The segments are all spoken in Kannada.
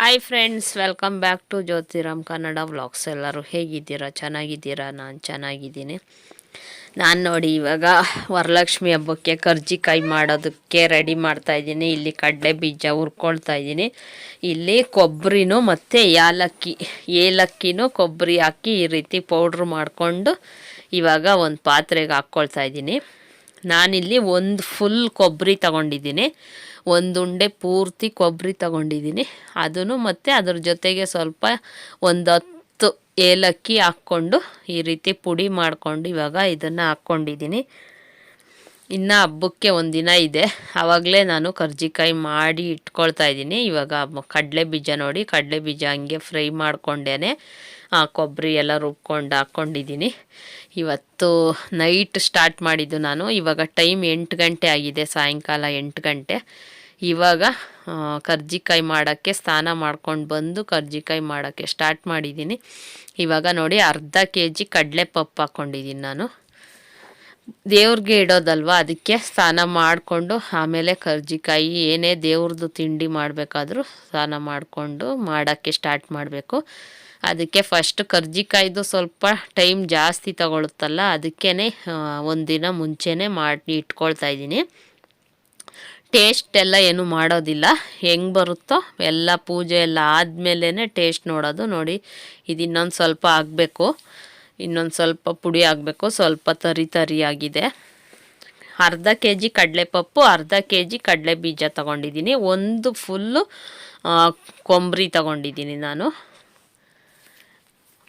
Hi friends welcome back to Jyothiram Kannada vlogs ಎಲ್ಲರೂ ಹೇಗಿದ್ದೀರಾ? ಚೆನ್ನಾಗಿದ್ದೀರಾ? ನಾನು ಚೆನ್ನಾಗಿದ್ದೀನಿ. ನಾನು ನೋಡಿ ಇವಾಗ ವರಲಕ್ಷ್ಮಿ ಹಬ್ಬಕ್ಕೆ ಕರ್ಜಿಕಾಯಿ ಮಾಡೋದಕ್ಕೆ ರೆಡಿ ಮಾಡ್ತಾ ಇದ್ದೀನಿ. ಇಲ್ಲಿ ಕಡಲೆ ಬೀಜ ಹುರ್ಕೊಳ್ತಾ ಇದ್ದೀನಿ. ಇಲ್ಲಿ ಕೊಬ್ಬರಿನೂ ಮತ್ತು ಏಲಕ್ಕಿ ಏಲಕ್ಕಿನೂ ಕೊಬ್ಬರಿ ಹಾಕಿ ಈ ರೀತಿ ಪೌಡ್ರ್ ಮಾಡಿಕೊಂಡು ಇವಾಗ ಒಂದು ಪಾತ್ರೆಗೆ ಹಾಕ್ಕೊಳ್ತಾ ಇದ್ದೀನಿ. ನಾನಿಲ್ಲಿ ಒಂದು ಫುಲ್ ಕೊಬ್ಬರಿ ತಗೊಂಡಿದ್ದೀನಿ. ಒಂದು ಉಂಡೆ ಪೂರ್ತಿ ಕೊಬ್ಬರಿ ತಗೊಂಡಿದ್ದೀನಿ. ಅದನ್ನು ಮತ್ತು ಅದ್ರ ಜೊತೆಗೆ ಸ್ವಲ್ಪ ಒಂದು ಹತ್ತು ಏಲಕ್ಕಿ ಹಾಕ್ಕೊಂಡು ಈ ರೀತಿ ಪುಡಿ ಮಾಡಿಕೊಂಡು ಇವಾಗ ಇದನ್ನು ಹಾಕ್ಕೊಂಡಿದ್ದೀನಿ. ಇನ್ನು ಹಬ್ಬಕ್ಕೆ ಒಂದಿನ ಇದೆ. ಆವಾಗಲೇ ನಾನು ಕರ್ಜಿಕಾಯಿ ಮಾಡಿ ಇಟ್ಕೊಳ್ತಾ ಇದ್ದೀನಿ. ಇವಾಗ ಕಡಲೆ ಬೀಜ ನೋಡಿ, ಕಡಲೆ ಬೀಜ ಹಂಗೆ ಫ್ರೈ ಮಾಡ್ಕೊಂಡೇ ಕೊಬ್ಬರಿ ಎಲ್ಲ ರುಬ್ಕೊಂಡು ಹಾಕ್ಕೊಂಡಿದ್ದೀನಿ. ಇವತ್ತು ನೈಟ್ ಸ್ಟಾರ್ಟ್ ಮಾಡಿದ್ದು ನಾನು. ಇವಾಗ ಟೈಮ್ ಎಂಟು ಗಂಟೆ ಆಗಿದೆ, ಸಾಯಂಕಾಲ ಎಂಟು ಗಂಟೆ. ಇವಾಗ ಕರ್ಜಿಕಾಯಿ ಮಾಡೋಕ್ಕೆ ಸ್ನಾನ ಮಾಡ್ಕೊಂಡು ಬಂದು ಕರ್ಜಿಕಾಯಿ ಮಾಡೋಕ್ಕೆ ಸ್ಟಾರ್ಟ್ ಮಾಡಿದ್ದೀನಿ ಇವಾಗ ನೋಡಿ ಅರ್ಧ ಕೆ ಜಿ ಕಡಲೆಪಪ್ಪು ಹಾಕ್ಕೊಂಡಿದ್ದೀನಿ ನಾನು. ದೇವ್ರಿಗೆ ಇಡೋದಲ್ವ, ಅದಕ್ಕೆ ಸ್ನಾನ ಮಾಡಿಕೊಂಡು ಆಮೇಲೆ ಕರ್ಜಿಕಾಯಿ, ಏನೇ ದೇವ್ರದ್ದು ತಿಂಡಿ ಮಾಡಬೇಕಾದ್ರೂ ಸ್ನಾನ ಮಾಡಿಕೊಂಡು ಮಾಡೋಕ್ಕೆ ಸ್ಟಾರ್ಟ್ ಮಾಡಬೇಕು. ಅದಕ್ಕೆ ಫಸ್ಟ್ ಕರ್ಜಿಕಾಯ್ದು ಸ್ವಲ್ಪ ಟೈಮ್ ಜಾಸ್ತಿ ತಗೊಳುತ್ತಲ್ಲ ಅದಕ್ಕೇ ಒಂದಿನ ಮುಂಚೆನೇ ಮಾಡಿ ಇಟ್ಕೊಳ್ತಾ ಇದ್ದೀನಿ. ಟೇಸ್ಟ್ ಎಲ್ಲ ಏನು ಮಾಡೋದಿಲ್ಲ. ಹೆಂಗೆ ಬರುತ್ತೋ ಎಲ್ಲ ಪೂಜೆ ಎಲ್ಲ ಆದಮೇಲೆ ಟೇಸ್ಟ್ ನೋಡೋದು ನೋಡಿ. ಇದು ಇನ್ನೊಂದು ಸ್ವಲ್ಪ ಆಗಬೇಕು. ಇನ್ನೊಂದು ಸ್ವಲ್ಪ ಪುಡಿ ಆಗಬೇಕು. ಸ್ವಲ್ಪ ತರಿ ತರಿಯಾಗಿದೆ ಅರ್ಧ ಕೆ ಜಿ ಕಡಲೆಪಪ್ಪು, ಅರ್ಧ ಕೆ ಜಿ ಕಡಲೆ ಬೀಜ ತೊಗೊಂಡಿದ್ದೀನಿ. ಒಂದು ಫುಲ್ಲು ಕೊಂಬ್ರಿ ತಗೊಂಡಿದ್ದೀನಿ ನಾನು.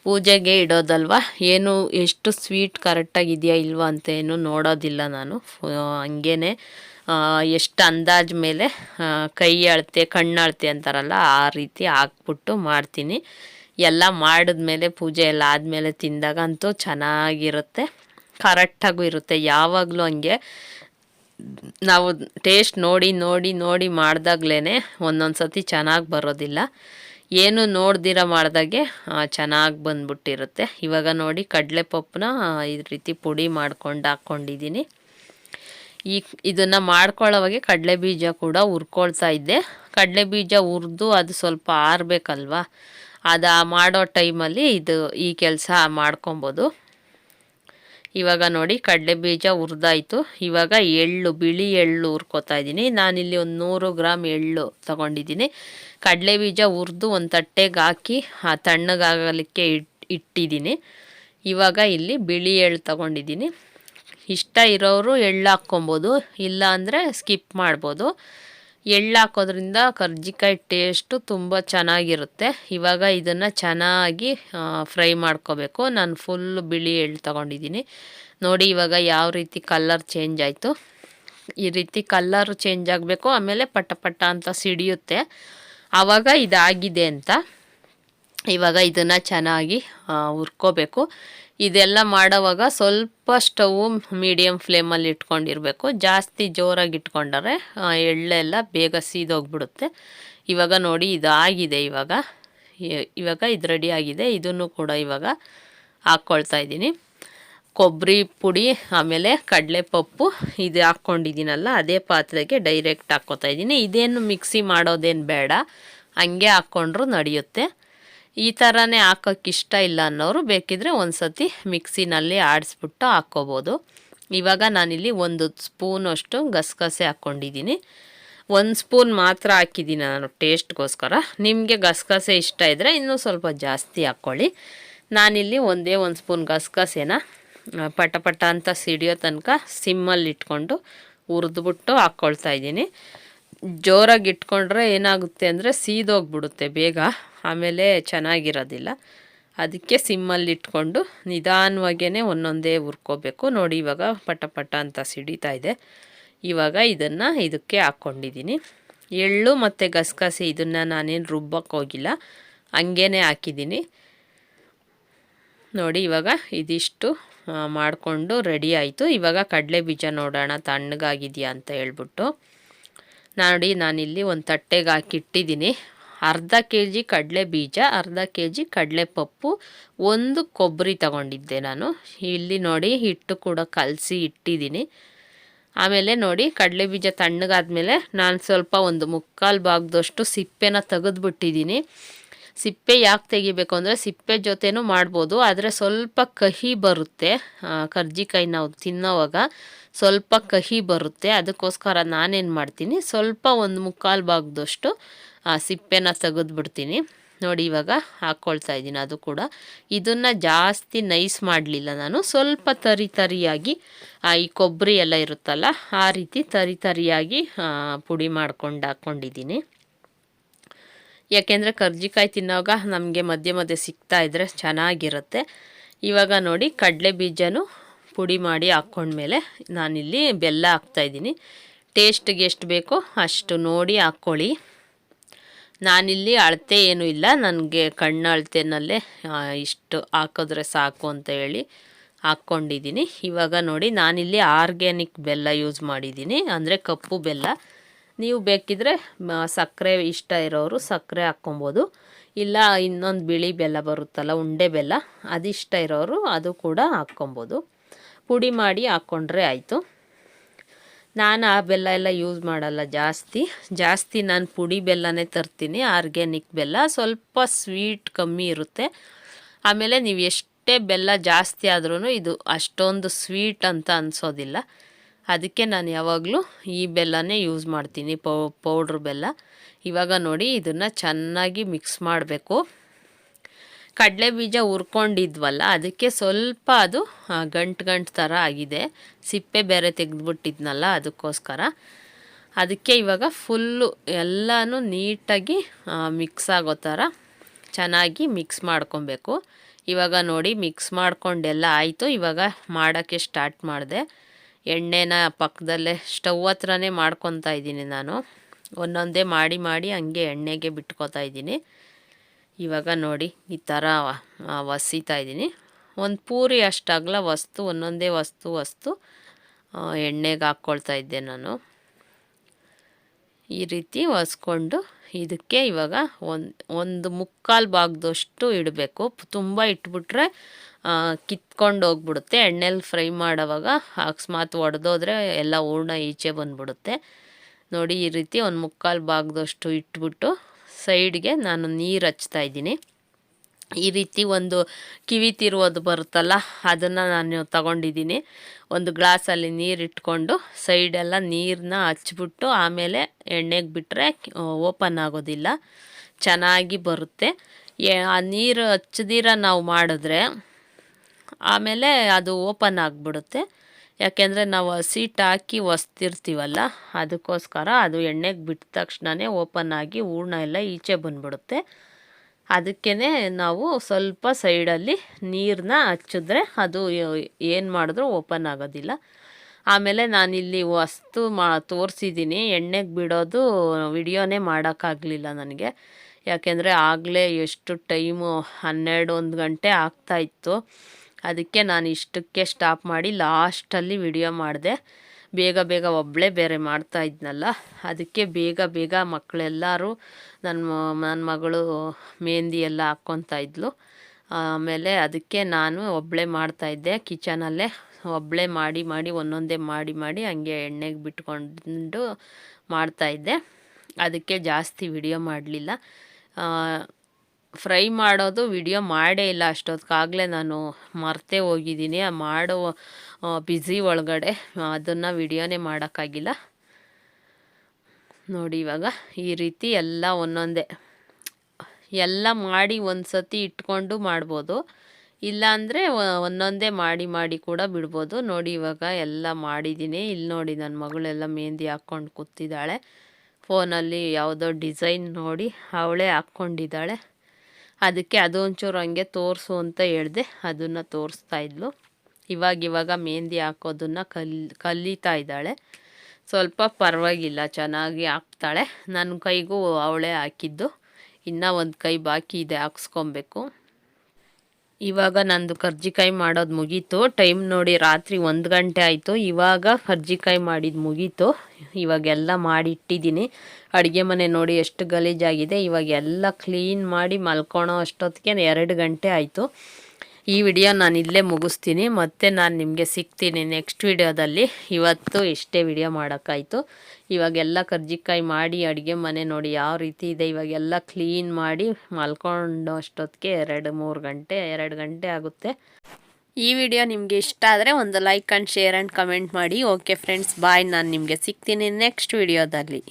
ಪೂಜೆಗೆ ಇಡೋದಲ್ವ? ಏನು, ಎಷ್ಟು ಸ್ವೀಟ್ ಕರೆಕ್ಟಾಗಿದೆಯಾ ಇಲ್ವಾ ಅಂತ ಏನು ನೋಡೋದಿಲ್ಲ ನಾನು. ಹಂಗೇ ಎಷ್ಟು ಅಂದಾಜು ಮೇಲೆ ಕೈ ಅಳತೆ, ಕಣ್ಣು ಅಳತೆ ಅಂತಾರಲ್ಲ, ಆ ರೀತಿ ಹಾಕ್ಬಿಟ್ಟು ಮಾಡ್ತೀನಿ. ಎಲ್ಲ ಮಾಡಿದ್ಮೇಲೆ, ಪೂಜೆ ಎಲ್ಲ ಆದಮೇಲೆ ತಿಂದಾಗ ಅಂತೂ ಚೆನ್ನಾಗಿರುತ್ತೆ. ಕರೆಕ್ಟಾಗೂ ಇರುತ್ತೆ. ಯಾವಾಗಲೂ ಹಂಗೆ, ನಾವು ಟೇಸ್ಟ್ ನೋಡಿ ನೋಡಿ ನೋಡಿ ಮಾಡಿದಾಗ್ಲೇ ಒಂದೊಂದು ಸತಿ ಚೆನ್ನಾಗಿ ಬರೋದಿಲ್ಲ. ಏನು ನೋಡ್ದಿರ ಮಾಡಿದಾಗೆ ಚೆನ್ನಾಗಿ ಬಂದ್ಬಿಟ್ಟಿರುತ್ತೆ. ಇವಾಗ ನೋಡಿ ಕಡಲೆಪಪ್ಪನ ಈ ರೀತಿ ಪುಡಿ ಮಾಡ್ಕೊಂಡು ಹಾಕ್ಕೊಂಡಿದ್ದೀನಿ ಈ ಇದನ್ನು ಮಾಡ್ಕೊಳ್ಳೋವಾಗೆ ಕಡಲೆ ಬೀಜ ಕೂಡ ಹುರ್ಕೊಳ್ತಾ ಇದ್ದೆ. ಕಡಲೆ ಬೀಜ ಹುರಿದು ಅದು ಸ್ವಲ್ಪ ಆರಬೇಕಲ್ವಾ? ಅದು ಮಾಡೋ ಟೈಮಲ್ಲಿ ಇದು ಈ ಕೆಲಸ ಮಾಡ್ಕೊಬೋದು. ಇವಾಗ ನೋಡಿ ಕಡಲೆ ಬೀಜ ಹುರಿದಾಯ್ತು. ಇವಾಗ ಎಳ್ಳು, ಬಿಳಿ ಎಳ್ಳು ಹುರ್ಕೋತಾ ಇದ್ದೀನಿ. ನಾನಿಲ್ಲಿ ಒಂದು ನೂರು ಗ್ರಾಮ್ ಎಳ್ಳು ತಗೊಂಡಿದ್ದೀನಿ. ಕಡಲೆ ಬೀಜ ಹುರಿದು ಒಂದು ತಟ್ಟೆಗೆ ಹಾಕಿ ಆ ತಣ್ಣಗಾಗಲಿಕ್ಕೆ ಇಟ್, ಇಟ್ಟಿದ್ದೀನಿ. ಇವಾಗ ಇಲ್ಲಿ ಬಿಳಿ ಎಳ್ಳು ತಗೊಂಡಿದ್ದೀನಿ. ಇಷ್ಟ ಇರೋರು ಎಳ್ಳು ಹಾಕ್ಕೊಬೋದು ಇಲ್ಲ ಅಂದರೆ ಸ್ಕಿಪ್ ಮಾಡ್ಬೋದು. ಎಳ್ಳು ಹಾಕೋದ್ರಿಂದ ಕರ್ಜಿಕಾಯಿ ಟೇಸ್ಟು ತುಂಬ ಚೆನ್ನಾಗಿರುತ್ತೆ. ಇವಾಗ ಇದನ್ನು ಚೆನ್ನಾಗಿ ಫ್ರೈ ಮಾಡ್ಕೋಬೇಕು. ನಾನು ಫುಲ್ ಬಿಳಿ ಎಳ್ಳು ತಗೊಂಡಿದ್ದೀನಿ. ನೋಡಿ ಇವಾಗ ಯಾವ ರೀತಿ ಕಲ್ಲರ್ ಚೇಂಜ್ ಆಯಿತು. ಈ ರೀತಿ ಕಲ್ಲರ್ ಚೇಂಜ್ ಆಗಬೇಕು, ಆಮೇಲೆ ಪಟ ಪಟ ಅಂತ ಸಿಡಿಯುತ್ತೆ. ಆವಾಗ ಇದಾಗಿದೆ ಅಂತ. ಇವಾಗ ಇದನ್ನು ಚೆನ್ನಾಗಿ ಹುರ್ಕೋಬೇಕು. ಇದೆಲ್ಲ ಮಾಡೋವಾಗ ಸ್ವಲ್ಪ ಸ್ಟವ್ ಮೀಡಿಯಮ್ ಫ್ಲೇಮಲ್ಲಿ ಇಟ್ಕೊಂಡಿರಬೇಕು. ಜಾಸ್ತಿ ಜೋರಾಗಿ ಇಟ್ಕೊಂಡರೆ ಎಳ್ಳೆಲ್ಲ ಬೇಗ ಸೀದೋಗ್ಬಿಡುತ್ತೆ. ಇವಾಗ ನೋಡಿ ಇದಾಗಿದೆ ಇವಾಗ. ಇವಾಗ ಇದು ರೆಡಿ ಆಗಿದೆ. ಇದನ್ನು ಕೂಡ ಇವಾಗ ಹಾಕ್ಕೊಳ್ತಾ ಇದ್ದೀನಿ. ಕೊಬ್ಬರಿ ಪುಡಿ, ಆಮೇಲೆ ಕಡಲೆಪಪ್ಪು, ಇದು ಹಾಕ್ಕೊಂಡಿದ್ದೀನಲ್ಲ, ಅದೇ ಪಾತ್ರೆಗೆ ಡೈರೆಕ್ಟ್ ಹಾಕ್ಕೊತಾ ಇದ್ದೀನಿ. ಇದೇನು ಮಿಕ್ಸಿ ಮಾಡೋದೇನು ಬೇಡ. ಹಂಗೆ ಹಾಕ್ಕೊಂಡ್ರೂ ನಡೆಯುತ್ತೆ. ಈ ಥರನೇ ಹಾಕೋಕ್ಕೆ ಇಷ್ಟ ಇಲ್ಲ ಅನ್ನೋರು ಬೇಕಿದ್ರೆ ಒಂದು ಸತಿ ಮಿಕ್ಸಿನಲ್ಲಿ ಆಡಿಸ್ಬಿಟ್ಟು ಹಾಕ್ಕೋಬೋದು. ಇವಾಗ ನಾನಿಲ್ಲಿ ಒಂದು ಸ್ಪೂನಷ್ಟು ಗಸಗಸೆ ಹಾಕ್ಕೊಂಡಿದ್ದೀನಿ. ಒಂದು ಸ್ಪೂನ್ ಮಾತ್ರ ಹಾಕಿದ್ದೀನಿ ನಾನು ಟೇಸ್ಟ್ಗೋಸ್ಕರ. ನಿಮಗೆ ಗಸಗಸೆ ಇಷ್ಟ ಇದ್ದರೆ ಇನ್ನೂ ಸ್ವಲ್ಪ ಜಾಸ್ತಿ ಹಾಕ್ಕೊಳ್ಳಿ. ನಾನಿಲ್ಲಿ ಒಂದೇ ಒಂದು ಸ್ಪೂನ್ ಗಸಗಸೆನ ಪಟ ಅಂತ ಸಿಡಿಯೋ ತನಕ ಸಿಮ್ಮಲ್ಲಿ ಇಟ್ಕೊಂಡು ಹುರಿದ್ಬಿಟ್ಟು ಹಾಕ್ಕೊಳ್ತಾ ಇದ್ದೀನಿ. ಜೋರಾಗಿ ಇಟ್ಕೊಂಡ್ರೆ ಏನಾಗುತ್ತೆ ಅಂದರೆ ಸೀದೋಗ್ಬಿಡುತ್ತೆ ಬೇಗ. ಆಮೇಲೆ ಚೆನ್ನಾಗಿರೋದಿಲ್ಲ. ಅದಕ್ಕೆ ಸಿಮ್ಮಲ್ಲಿ ಇಟ್ಕೊಂಡು ನಿಧಾನವಾಗೇ ಒಂದೊಂದೇ ಹುರ್ಕೋಬೇಕು. ನೋಡಿ ಇವಾಗ ಪಟ ಪಟ ಅಂತ ಸಿಡಿತಾ ಇದೆ. ಇವಾಗ ಇದನ್ನು ಇದಕ್ಕೆ ಹಾಕ್ಕೊಂಡಿದ್ದೀನಿ. ಎಳ್ಳು ಮತ್ತು ಗಸಗಸೆ ಇದನ್ನು ನಾನೇನು ರುಬ್ಬಕ್ಕೆ ಹೋಗಿಲ್ಲ. ಹಂಗೇ ಹಾಕಿದ್ದೀನಿ. ನೋಡಿ ಇವಾಗ ಇದಿಷ್ಟು ಮಾಡಿಕೊಂಡು ರೆಡಿ ಆಯಿತು. ಇವಾಗ ಕಡಲೆ ಬೀಜ ನೋಡೋಣ, ತಣ್ಣಗಾಗಿದೆಯಾ ಅಂತ ಹೇಳ್ಬಿಟ್ಟು. ನೋಡಿ ನಾನಿಲ್ಲಿ ಒಂದು ತಟ್ಟೆಗೆ ಹಾಕಿಟ್ಟಿದ್ದೀನಿ. ಅರ್ಧ ಕೆ ಜಿ ಕಡಲೆ ಬೀಜ, ಅರ್ಧ ಕೆ ಜಿ ಕಡಲೆಪಪ್ಪು ಒಂದು ಕೊಬ್ಬರಿ ತಗೊಂಡಿದ್ದೆ ನಾನು. ಇಲ್ಲಿ ನೋಡಿ ಹಿಟ್ಟು ಕೂಡ ಕಲಸಿ ಇಟ್ಟಿದ್ದೀನಿ. ಆಮೇಲೆ ನೋಡಿ ಕಡಲೆ ಬೀಜ ತಣ್ಣಗಾದ್ಮೇಲೆ ನಾನು ಸ್ವಲ್ಪ ಒಂದು ಮುಕ್ಕಾಲು ಭಾಗದಷ್ಟು ಸಿಪ್ಪೆನ ತೆಗೆದ್ಬಿಟ್ಟಿದ್ದೀನಿ. ಸಿಪ್ಪೆ ಯಾಕೆ ತೆಗಿಬೇಕು ಅಂದರೆ ಸಿಪ್ಪೆ ಜೊತೆನೂ ಮಾಡ್ಬೋದು, ಆದರೆ ಸ್ವಲ್ಪ ಕಹಿ ಬರುತ್ತೆ. ಕರ್ಜಿಕಾಯಿ ನಾವು ತಿನ್ನೋವಾಗ ಸ್ವಲ್ಪ ಕಹಿ ಬರುತ್ತೆ. ಅದಕ್ಕೋಸ್ಕರ ನಾನೇನು ಮಾಡ್ತೀನಿ, ಸ್ವಲ್ಪ ಒಂದು ಮುಕ್ಕಾಲು ಭಾಗದಷ್ಟು ಆ, ಸಿಪ್ಪೆನ ತೆಗೆದ್ಬಿಡ್ತೀನಿ. ನೋಡಿ ಇವಾಗ ಹಾಕ್ಕೊಳ್ತಾ ಇದ್ದೀನಿ ಅದು ಕೂಡ. ಇದನ್ನು ಜಾಸ್ತಿ ನೈಸ್ ಮಾಡಲಿಲ್ಲ ನಾನು. ಸ್ವಲ್ಪ ತರಿ ತರಿಯಾಗಿ ಈ ಕೊಬ್ಬರಿ ಎಲ್ಲ ಇರುತ್ತಲ್ಲ ಆ ರೀತಿ ತರಿ ತರಿಯಾಗಿ ಪುಡಿ ಮಾಡ್ಕೊಂಡು ಹಾಕ್ಕೊಂಡಿದ್ದೀನಿ ಯಾಕೆಂದರೆ ಕರ್ಜಿಕಾಯಿ ತಿನ್ನೋವಾಗ ನಮಗೆ ಮಧ್ಯೆ ಮಧ್ಯೆ ಸಿಗ್ತಾ ಇದ್ದರೆ ಚೆನ್ನಾಗಿರುತ್ತೆ. ಇವಾಗ ನೋಡಿ ಕಡಲೆ ಬೀಜನೂ ಪುಡಿ ಮಾಡಿ ಹಾಕ್ಕೊಂಡ್ಮೇಲೆ ನಾನಿಲ್ಲಿ ಬೆಲ್ಲ ಹಾಕ್ತಾಯಿದ್ದೀನಿ ಟೇಸ್ಟ್ಗೆ ಎಷ್ಟು ಬೇಕೋ ಅಷ್ಟು ನೋಡಿ ಹಾಕ್ಕೊಳ್ಳಿ. ನಾನಿಲ್ಲಿ ಅಳತೆ ಏನೂ ಇಲ್ಲ. ನನಗೆ ಕಣ್ಣು ಅಳತೆನಲ್ಲೇ ಇಷ್ಟು ಹಾಕಿದ್ರೆ ಸಾಕು ಅಂತ ಹೇಳಿ ಹಾಕ್ಕೊಂಡಿದ್ದೀನಿ. ಇವಾಗ ನೋಡಿ, ನಾನಿಲ್ಲಿ ಆರ್ಗ್ಯಾನಿಕ್ ಬೆಲ್ಲ ಯೂಸ್ ಮಾಡಿದ್ದೀನಿ. ಅಂದರೆ ಕಪ್ಪು ಬೆಲ್ಲ. ನೀವು ಬೇಕಿದ್ರೆ ಸಕ್ಕರೆ ಇಷ್ಟ ಇರೋರು ಸಕ್ಕರೆ ಹಾಕ್ಕೊಬೋದು. ಇಲ್ಲ, ಇನ್ನೊಂದು ಬಿಳಿ ಬೆಲ್ಲ ಬರುತ್ತಲ್ಲ, ಉಂಡೆ ಬೆಲ್ಲ, ಅದಿಷ್ಟ ಇರೋರು ಅದು ಕೂಡ ಹಾಕ್ಕೊಬೋದು. ಪುಡಿ ಮಾಡಿ ಹಾಕ್ಕೊಂಡ್ರೆ ಆಯಿತು. ನಾನು ಆ ಬೆಲ್ಲ ಎಲ್ಲ ಯೂಸ್ ಮಾಡಲ್ಲ, ಜಾಸ್ತಿ. ಜಾಸ್ತಿ ನಾನು ಪುಡಿ ಬೆಲ್ಲನೇ ತರ್ತೀನಿ ಆರ್ಗ್ಯಾನಿಕ್ ಬೆಲ್ಲ. ಸ್ವಲ್ಪ ಸ್ವೀಟ್ ಕಮ್ಮಿ ಇರುತ್ತೆ. ಆಮೇಲೆ ನೀವು ಎಷ್ಟೇ ಬೆಲ್ಲ ಜಾಸ್ತಿ ಆದ್ರೂ ಇದು ಅಷ್ಟೊಂದು ಸ್ವೀಟ್ ಅಂತ ಅನಿಸೋದಿಲ್ಲ. ಅದಕ್ಕೆ ನಾನು ಯಾವಾಗಲೂ ಈ ಬೆಲ್ಲನೇ ಯೂಸ್ ಮಾಡ್ತೀನಿ, ಪೌ, ಪೌಡ್ರ್ ಬೆಲ್ಲ. ಇವಾಗ ನೋಡಿ, ಇದನ್ನು ಚೆನ್ನಾಗಿ ಮಿಕ್ಸ್ ಮಾಡಬೇಕು. ಕಡಲೆ ಬೀಜ ಹುರ್ಕೊಂಡಿದ್ವಲ್ಲ, ಅದಕ್ಕೆ ಸ್ವಲ್ಪ ಅದು ಗಂಟು ಗಂಟು ಥರ ಆಗಿದೆ. ಸಿಪ್ಪೆ ಬೇರೆ ತೆಗೆದುಬಿಟ್ಟಿದ್ನಲ್ಲ, ಅದಕ್ಕೋಸ್ಕರ. ಅದಕ್ಕೆ ಇವಾಗ ಫುಲ್ಲು ಎಲ್ಲನೂ ನೀಟಾಗಿ ಮಿಕ್ಸ್ ಆಗೋ ಥರ ಚೆನ್ನಾಗಿ ಮಿಕ್ಸ್ ಮಾಡ್ಕೊಬೇಕು. ಇವಾಗ ನೋಡಿ ಮಿಕ್ಸ್ ಮಾಡ್ಕೊಂಡೆಲ್ಲ ಆಯಿತು. ಇವಾಗ ಮಾಡೋಕ್ಕೆ ಸ್ಟಾರ್ಟ್ ಮಾಡಿದೆ. ಎಣ್ಣೆನ ಪಕ್ಕದಲ್ಲೇ, ಸ್ಟವ್ ಹತ್ರನೇ ಮಾಡ್ಕೊತಾ ಇದ್ದೀನಿ ನಾನು. ಒಂದೊಂದೇ ಮಾಡಿ ಮಾಡಿ ಹಂಗೆ ಎಣ್ಣೆಗೆ ಬಿಟ್ಕೋತಾ ಇದ್ದೀನಿ. ಇವಾಗ ನೋಡಿ, ಈ ಥರ ಒಸಿತಾ ಇದ್ದೀನಿ. ಒಂದು ಪೂರಿ ಅಷ್ಟಾಗಲ ವಸ್ತು, ಒಂದೊಂದೇ ವಸ್ತು ವಸ್ತು ಎಣ್ಣೆಗೆ ಹಾಕ್ಕೊಳ್ತಾ ಇದ್ದೆ ನಾನು. ಈ ರೀತಿ ಒಸ್ಕೊಂಡು ಇದಕ್ಕೆ ಇವಾಗ ಒಂದು ಒಂದು ಮುಕ್ಕಾಲು ಭಾಗದಷ್ಟು ಇಡಬೇಕು. ತುಂಬ ಇಟ್ಬಿಟ್ರೆ ಕಿತ್ಕೊಂಡು ಹೋಗ್ಬಿಡುತ್ತೆ. ಎಣ್ಣೆಲಿ ಫ್ರೈ ಮಾಡೋವಾಗ ಅಕಸ್ಮಾತ್ ಒಡೆದೋದ್ರೆ ಎಲ್ಲ ಹೂರ್ಣ ಈಚೆ ಬಂದ್ಬಿಡುತ್ತೆ. ನೋಡಿ, ಈ ರೀತಿ ಒಂದು ಮುಕ್ಕಾಲು ಭಾಗದಷ್ಟು ಇಟ್ಬಿಟ್ಟು ಸೈಡ್ಗೆ ನಾನು ನೀರು ಹಚ್ತಾ ಇದ್ದೀನಿ. ಈ ರೀತಿ ಒಂದು ಕಿವಿ ತಿರುವುದು ಬರುತ್ತಲ್ಲ, ಅದನ್ನು ನಾನು ತಗೊಂಡಿದ್ದೀನಿ. ಒಂದು ಗ್ಲಾಸಲ್ಲಿ ನೀರು ಇಟ್ಕೊಂಡು ಸೈಡೆಲ್ಲ ನೀರನ್ನ ಹಚ್ಬಿಟ್ಟು ಆಮೇಲೆ ಎಣ್ಣೆಗೆ ಬಿಟ್ಟರೆ ಓಪನ್ ಆಗೋದಿಲ್ಲ, ಚೆನ್ನಾಗಿ ಬರುತ್ತೆ. ಆ ನೀರು ಹಚ್ಚದಿರ ನಾವು ಮಾಡಿದ್ರೆ ಆಮೇಲೆ ಅದು ಓಪನ್ ಆಗಿಬಿಡುತ್ತೆ. ಯಾಕೆಂದರೆ ನಾವು ಹಸಿಟ್ಟು ಹಾಕಿ ಒಸ್ತಿರ್ತೀವಲ್ಲ, ಅದಕ್ಕೋಸ್ಕರ ಅದು ಎಣ್ಣೆಗೆ ಬಿಟ್ಟ ತಕ್ಷಣವೇ ಓಪನ್ ಆಗಿ ಹೂರ್ಣ ಎಲ್ಲ ಈಚೆ ಬಂದ್ಬಿಡುತ್ತೆ. ಅದಕ್ಕೇ ನಾವು ಸ್ವಲ್ಪ ಸೈಡಲ್ಲಿ ನೀರನ್ನ ಹಚ್ಚಿದ್ರೆ ಅದು ಏನು ಮಾಡಿದ್ರೂ ಓಪನ್ ಆಗೋದಿಲ್ಲ. ಆಮೇಲೆ ನಾನಿಲ್ಲಿ ವಸ್ತು ಮಾ ತೋರಿಸಿದ್ದೀನಿ ಎಣ್ಣೆಗೆ ಬಿಡೋದು ವಿಡಿಯೋನೇ ಮಾಡೋಕ್ಕಾಗಲಿಲ್ಲ ನನಗೆ. ಯಾಕೆಂದರೆ ಆಗಲೇ ಎಷ್ಟು ಟೈಮು, ಹನ್ನೆರಡು, ಒಂದು ಗಂಟೆ ಆಗ್ತಾಯಿತ್ತು ಅದಕ್ಕೆ ನಾನು ಇಷ್ಟಕ್ಕೆ ಸ್ಟಾಪ್ ಮಾಡಿ ಲಾಸ್ಟಲ್ಲಿ ವಿಡಿಯೋ ಮಾಡಿದೆ. ಬೇಗ ಬೇಗ ಒಬ್ಬಳೇ ಬೇರೆ ಮಾಡ್ತಾ ಇದ್ನಲ್ಲ, ಅದಕ್ಕೆ ಬೇಗ ಬೇಗ ಮಕ್ಕಳೆಲ್ಲರೂ ನನ್ನ ನನ್ನ ಮಗಳು ಮೆಹಂದಿ ಎಲ್ಲ ಹಾಕ್ಕೊತಾ ಇದ್ಲು. ಆಮೇಲೆ ಅದಕ್ಕೆ ನಾನು ಒಬ್ಬಳೇ ಮಾಡ್ತಾಯಿದ್ದೆ ಕಿಚನಲ್ಲೇ ಒಬ್ಬಳೇ ಮಾಡಿ ಮಾಡಿ ಒಂದೊಂದೇ ಮಾಡಿ ಮಾಡಿ ಹಂಗೆ ಎಣ್ಣೆಗೆ ಬಿಟ್ಕೊಂಡು ಮಾಡ್ತಾಯಿದ್ದೆ ಅದಕ್ಕೆ ಜಾಸ್ತಿ ವಿಡಿಯೋ ಮಾಡಲಿಲ್ಲ. ಫ್ರೈ ಮಾಡೋದು ವಿಡಿಯೋ ಮಾಡೇ ಇಲ್ಲ ಅಷ್ಟೊತ್ತಿಗಾಗಲೇ ನಾನು ಮರ್ತೇ ಹೋಗಿದ್ದೀನಿ. ಮಾಡೋ ಬ್ಯುಸಿ ಒಳಗಡೆ ಅದನ್ನು ವಿಡಿಯೋನೇ ಮಾಡೋಕ್ಕಾಗಿಲ್ಲ. ನೋಡಿ ಇವಾಗ ಈ ರೀತಿ ಎಲ್ಲ ಒಂದೊಂದೇ. ಎಲ್ಲ ಮಾಡಿ ಒಂದು ಸತಿ ಇಟ್ಕೊಂಡು ಮಾಡ್ಬೋದು. ಇಲ್ಲಾಂದರೆ ಒಂದೊಂದೇ ಮಾಡಿ ಮಾಡಿ ಕೂಡ ಬಿಡ್ಬೋದು. ನೋಡಿ ಇವಾಗ ಎಲ್ಲ ಮಾಡಿದ್ದೀನಿ. ಇಲ್ಲಿ ನೋಡಿ ನನ್ನ ಮಗಳೆಲ್ಲ ಮೆಹಂದಿ ಹಾಕ್ಕೊಂಡು ಕೂತಿದ್ದಾಳೆ. ಫೋನಲ್ಲಿ ಯಾವುದೋ ಡಿಸೈನ್ ನೋಡಿ ಅವಳೇ ಹಾಕ್ಕೊಂಡಿದ್ದಾಳೆ. ಅದಕ್ಕೆ ಅದೊಂಚೂರು ಹಂಗೆ ತೋರಿಸು ಅಂತ ಹೇಳಿದೆ, ಅದನ್ನು ತೋರಿಸ್ತಾ ಇದ್ಲು. ಇವಾಗ ಇವಾಗ ಮೆಹಂದಿ ಹಾಕೋದನ್ನು ಕಲ್, ಕಲಿತಾ ಇದ್ದಾಳೆ. ಸ್ವಲ್ಪ ಪರವಾಗಿಲ್ಲ, ಚೆನ್ನಾಗಿ ಹಾಕ್ತಾಳೆ. ನನ್ನ ಕೈಗೂ ಅವಳೇ ಹಾಕಿದ್ದು. ಇನ್ನೂ ಒಂದು ಕೈ ಬಾಕಿ ಇದೆ, ಹಾಕ್ಸ್ಕೊಬೇಕು. ಇವಾಗ ನಂದು ಕರ್ಜಿಕಾಯಿ ಮಾಡೋದು ಮುಗೀತು. ಟೈಮ್ ನೋಡಿ ರಾತ್ರಿ ಒಂದು ಗಂಟೆ ಆಯಿತು. ಇವಾಗ ಕರ್ಜಿಕಾಯಿ ಮಾಡಿದ್ದು ಮುಗೀತು. ಇವಾಗೆಲ್ಲ ಮಾಡಿಟ್ಟಿದ್ದೀನಿ. ಅಡುಗೆ ಮನೆ ನೋಡಿ ಎಷ್ಟು ಗಲೀಜಾಗಿದೆ. ಇವಾಗ ಎಲ್ಲ ಕ್ಲೀನ್ ಮಾಡಿ ಮಲ್ಕೊಳೋ ಅಷ್ಟೊತ್ತಿಗೆ ಎರಡು ಗಂಟೆ ಆಯಿತು. ಈ ವಿಡಿಯೋ ನಾನು ಇಲ್ಲೇ ಮುಗಿಸ್ತೀನಿ. ಮತ್ತೆ ನಾನು ನಿಮಗೆ ಸಿಗ್ತೀನಿ ನೆಕ್ಸ್ಟ್ ವಿಡಿಯೋದಲ್ಲಿ. ಇವತ್ತು ಇಷ್ಟೇ ವಿಡಿಯೋ ಮಾಡೋಕ್ಕಾಯಿತು. ಇವಾಗೆಲ್ಲ ಕರ್ಜಿಕಾಯಿ ಮಾಡಿ, ಅಡುಗೆ ಮನೆ ನೋಡಿ ಯಾವ ರೀತಿ ಇದೆ. ಇವಾಗೆಲ್ಲ ಕ್ಲೀನ್ ಮಾಡಿ ಮಲ್ಕೊಂಡು ಅಷ್ಟೊತ್ತಿಗೆ ಎರಡು, ಮೂರು ಗಂಟೆ, ಎರಡು ಗಂಟೆ ಆಗುತ್ತೆ. ಈ ವಿಡಿಯೋ ನಿಮಗೆ ಇಷ್ಟ ಆದರೆ ಒಂದು like and share and comment ಮಾಡಿ. ಓಕೆ ಫ್ರೆಂಡ್ಸ್ ಬಾಯ್ ನಾನು ನಿಮಗೆ ಸಿಗ್ತೀನಿ ನೆಕ್ಸ್ಟ್ ವಿಡಿಯೋದಲ್ಲಿ.